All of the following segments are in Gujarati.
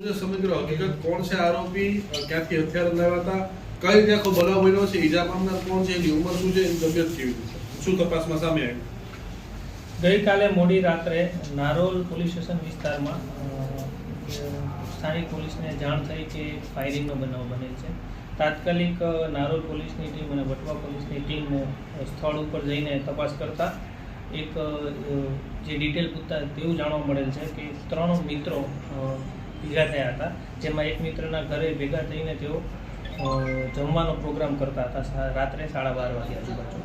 સમગ્ર હકીકત કોણ છે આરોપી? ક્યાંથી હથિયાર લાવ્યા હતા? કઈ રીતે આખો બનાવ બન્યો છે? ઈજા પામનાર કોણ છે? એની ઉંમર શું છે? એની તબિયત કેવી છે? શું તપાસમાં સામે આવ્યું? ગઈકાલે મોડી રાત્રે નારોલ પોલીસ સ્ટેશન વિસ્તારમાં સ્થાનિક પોલીસને જાણ થઈ કે ફાયરિંગનો બનાવ બનેલ છે. તાત્કાલિક નારોલ પોલીસની ટીમ અને વટવા પોલીસની ટીમ સ્થળ ઉપર જઈને તપાસ કરતા એક જે ડિટેલ પૂછતા તેવું જાણવા મળેલ છે કે ત્રણ મિત્રો ભેગા થયા હતા. જેમાં એક મિત્રના ઘરે ભેગા થઈને તેઓ જમવાનો પ્રોગ્રામ કરતા હતા રાત્રે સાડા બાર વાગ્યા આજુબાજુ.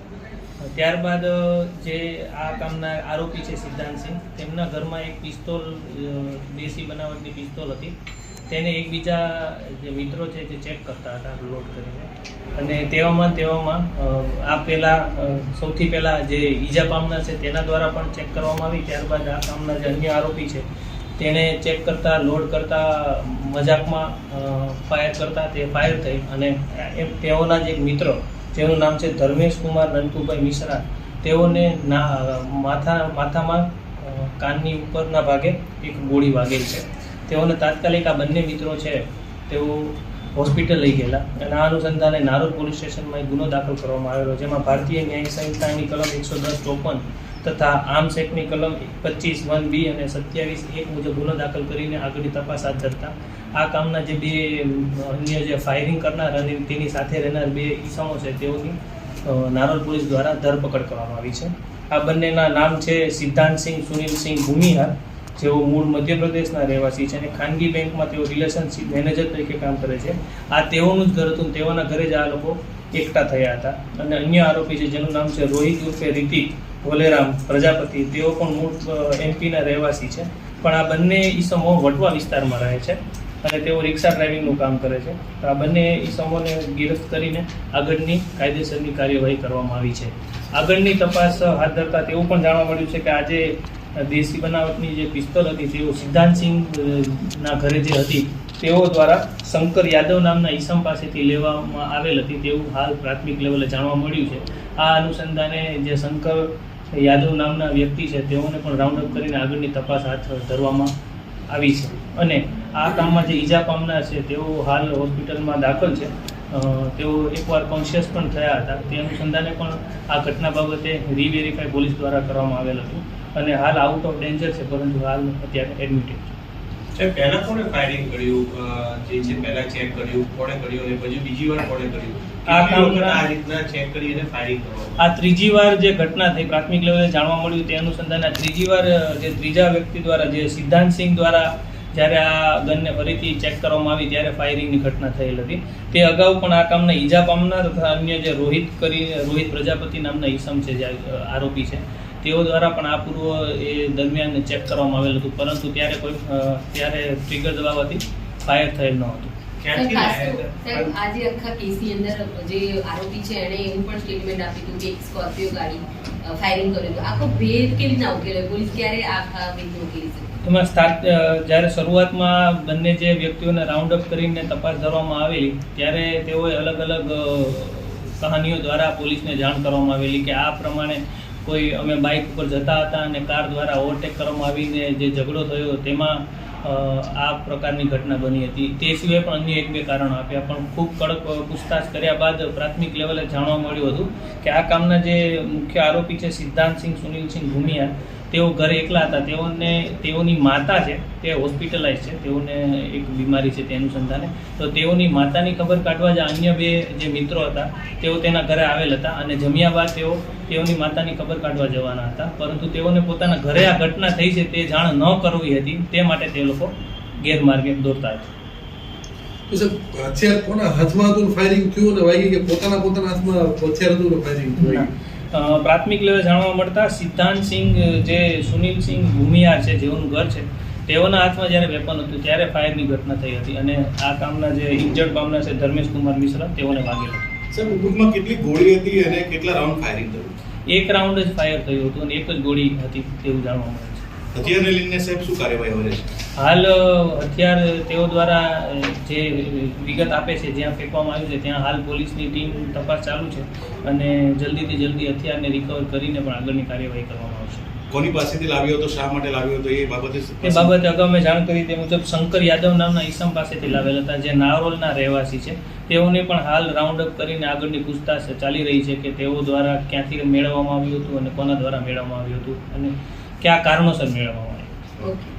ત્યારબાદ જે આ કામના આરોપી છે સિદ્ધાંતસિંહ, તેમના ઘરમાં એક પિસ્તોલ દેશી બનાવટની પિસ્તોલ હતી. તેને એકબીજા, જે મિત્રો છે તે ચેક કરતા હતા લોડ કરીને. અને તેવામાં તેવામાં આ પહેલાં સૌથી પહેલાં જે ઈજા પામનાર છે તેના દ્વારા પણ ચેક કરવામાં આવી. ત્યારબાદ આ કામના જે અન્ય આરોપી છે તેને ચેક કરતા લોડ કરતા, મજાકમાં ફાયર કરતા, તે ફાયર થઈ. અને એ તેઓના જે એક મિત્રો, જેનું નામ છે ધર્મેશ કુમાર નંતુભાઈ મિશ્રા, તેઓને ના, માથા, માથામાં કાનની ઉપરના ભાગે એક ગોળી વાગેલ છે. તેઓને તાત્કાલિક આ બંને મિત્રો છે, તેઓ હોસ્પિટલ લઈ ગયેલા. અને આ અનુસંધાને નારોદ પોલીસ સ્ટેશનમાં ગુનો દાખલ કરવામાં આવેલો, જેમાં ભારતીય ન્યાય સંહિતાની કલમ એકસો દસ ચોપન તથા આર્મ્સ એક્ટની કલમ પચીસ વન બી અને સત્યાવીસ એક મુજબ ગુનો દાખલ કરીને આગળની તપાસ હાથ ધરતા. આ કામના જે બે, અન્ય જે ફાયરિંગ કરનાર અને તેની સાથે રહેનાર બે ઈસમો છે, તેઓની નારોલ પોલીસ દ્વારા ધરપકડ કરવામાં આવી છે. આ બંનેના નામ છે સિદ્ધાંતસિંહ સુનિલસિંહ ભૂમિહાર. જેઓ મૂળ મધ્યપ્રદેશના રહેવાસી છે અને ખાનગી બેંકમાં તેઓ રિલેશનશિપ મેનેજર તરીકે કામ કરે છે, આ તેઓનું જ ઘર હતું તેઓના ઘરે જ આ લોકો એકઠા થયા હતા. અને અન્ય આરોપી છે, જેનું નામ છે રોહિત ઉર્ફે રિતિક ભોલેરામ પ્રજાપતિ. તેઓ પણ મૂળ એમપીના રહેવાસી છે. પણ આ બંને ઈસમો વટવા વિસ્તારમાં રહે છે અને તેઓ રિક્ષા ડ્રાઇવિંગનું કામ કરે છે. તો આ બંને ઈસમોને ગિરફ્ત કરીને આગળની કાયદેસરની કાર્યવાહી કરવામાં આવી છે. આગળની તપાસ હાથ ધરતા તેવું પણ જાણવા મળ્યું છે કે આજે દેશી બનાવટની જે પિસ્તોલ હતી તેઓ સિદ્ધાંત સિંહના ના ઘરે જે હતી, તેઓ દ્વારા શંકર યાદવ નામના ઈસમ પાસેથી લેવામાં આવેલ હતી. તેવું હાલ પ્રાથમિક લેવલે જાણવા મળ્યું છે. આ અનુસંધાને જે શંકર યાદવ નામના વ્યક્તિ છે, તેઓને પણ રાઉન્ડ અપ કરીને આગળની તપાસ હાથ ધરવામાં આવી છે. અને આ કામમાં જે ઈજા પામનાર છે, તેઓ હાલ હોસ્પિટલમાં દાખલ છે. તેઓ એકવાર કોન્શિયસ પણ થયા હતા. તે અનુસંધાને પણ આ ઘટના બાબતે રીવેરીફાઈ પોલીસ દ્વારા કરવામાં આવેલ હતું અને હાલ આઉટ ઓફ ડેન્જર છે પરંતુ હાલ અત્યારે એડમિટેડ છે. પહેલા કોણે ફાયરિંગ કર્યું? જે છે પહેલા ચેક કર્યું? કોણે કર્યું અને પછી બીજી વાર કોણે કર્યું? આ રીતના ચેક કરી અને ફાયરિંગ કરવામાં આ ત્રીજી વાર જે ઘટના થઈ પ્રાથમિક લેવલે જાણવા મળ્યું તે અનુસંધાને ત્રીજી વાર જે ત્રીજા વ્યક્તિ દ્વારા જે સિદ્ધાંતસિંહ દ્વારા જ્યારે આ ગનને ફરીથી ચેક કરવામાં આવી ત્યારે ફાયરિંગની ઘટના થયેલ હતી. તે અગાઉ પણ આ કામના ઈજા પામનાર તથા અન્ય જે રોહિત કરી રોહિત પ્રજાપતિ નામના ઈસમ છે જે આરોપી છે, તેઓ દ્વારા પણ આ પૂર્વ એ દરમિયાન ચેક કરવામાં આવેલ હતું. પરંતુ ત્યારે કોઈ ત્યારે ટ્રિગર દબાવવાથી ફાયર થયેલ ન હતું. આજે આખા કેસની અંદર જે આરોપી છે એણે એવું પણ સ્ટેટમેન્ટ આપ્યું હતું કે એક સ્કોર્પિયો ગાડી ફાયરિંગ કર્યું હતું. આખો ભેદ કેવી રીતના ઉકેલ્યો? પોલીસ ક્યારે આ આખા ઉકેલી શકે? એમાં સ્ટાર્ટ જ્યારે શરૂઆતમાં બંને જે વ્યક્તિઓને રાઉન્ડ અપ કરીને તપાસ ધરવામાં આવેલી ત્યારે તેઓએ અલગ અલગ કહાનીઓ દ્વારા પોલીસને જાણ કરવામાં આવેલી કે આ પ્રમાણે કોઈ અમે બાઇક ઉપર જતા હતા અને કાર દ્વારા ઓવરટેક કરવામાં આવીને જે ઝઘડો થયો તેમાં આ પ્રકારની ઘટના બની હતી. તે સિવાય પણ અન્ય એક બે કારણો આપ્યા. પણ ખૂબ કડક પૂછતાછ કર્યા બાદ પ્રાથમિક લેવલે જાણવા મળ્યું હતું કે આ કામના જે મુખ્ય આરોપી છે સિદ્ધાંતસિંહ સુનિલસિંહ ભૂમિયા તેઓ ઘરે એકલા હતા. તેઓને તેઓની માતા છે તે હોસ્પિટલાઇઝ છે. તેઓને એક બીમારી છે તે અનુસંધાને. તો તેઓની માતાની ખબર કાઢવા જે અન્ય બે જે મિત્રો હતા તેઓ તેના ઘરે આવેલ હતા અને જમ્યા બાદ તેઓ તેઓની માતાની ખબર કાઢવા જવાના હતા. પરંતુ તેઓને પોતાના ઘરે આ ઘટના થઈ છે તે જાણ ન કરવી હતી. તે માટે તે લોકો ગેરમાર્ગે દોરતા હતા. તો હથિયાર કોના હાથમાં હતું? ફાયરિંગ થયું ને વાગી કે પોતાના પોતાના હાથમાં હથિયાર હતું ફાયરિંગ થયું પ્રાથમિક લેવલે જાણવા મળતા સિદ્ધાંતસિંહ જે સુનિલસિંહ ભૂમિયા છે જેઓનું ઘર છે તેઓના હાથમાં જ્યારે વેપન હતું ત્યારે ફાયરની ઘટના થઈ હતી અને આ કામના જે ઇન્જર્ડ પામના છે ધર્મેશ કુમાર મિશ્રા તેઓને વાગેલ હતું. સર મુકુટમાં કેટલી ગોળી હતી અને કેટલા રાઉન્ડ ફાયરિંગ થયું એક રાઉન્ડ જ ફાયર થયું હતું અને એક જ ગોળી હતી તેવું જાણવા મળે છે. હથિયારને લઈને સાહેબ શું કાર્યવાહી હોય છે? હાલ હથિયાર તેઓ દ્વારા જે વિગત આપે છે જ્યાં ફેંકવામાં આવ્યું છે ત્યાં હાલ પોલીસની ટીમ તપાસ ચાલુ છે અને જલ્દીથી જલ્દી હથિયારને રિકવર કરીને પણ આગળની કાર્યવાહી કરવામાં આવશે. કોની પાસેથી લાવ્યો હતો શા માટે લાવ્યો હતો એ બાબતે એ બાબતે અગાઉ મેં જાણ કરી તે મુજબ શંકર યાદવ નામના ઈસમ પાસેથી લાવેલ હતા જે નારોલના રહેવાસી છે. તેઓને પણ હાલ રાઉન્ડ અપ કરીને આગળની પૂછતાછ ચાલી રહી છે કે તેઓ દ્વારા ક્યાંથી મેળવવામાં આવ્યું હતું અને કોના દ્વારા મેળવવામાં આવ્યું હતું અને કયા કારણોસર મેળવવામાં આવ્યું ઓકે.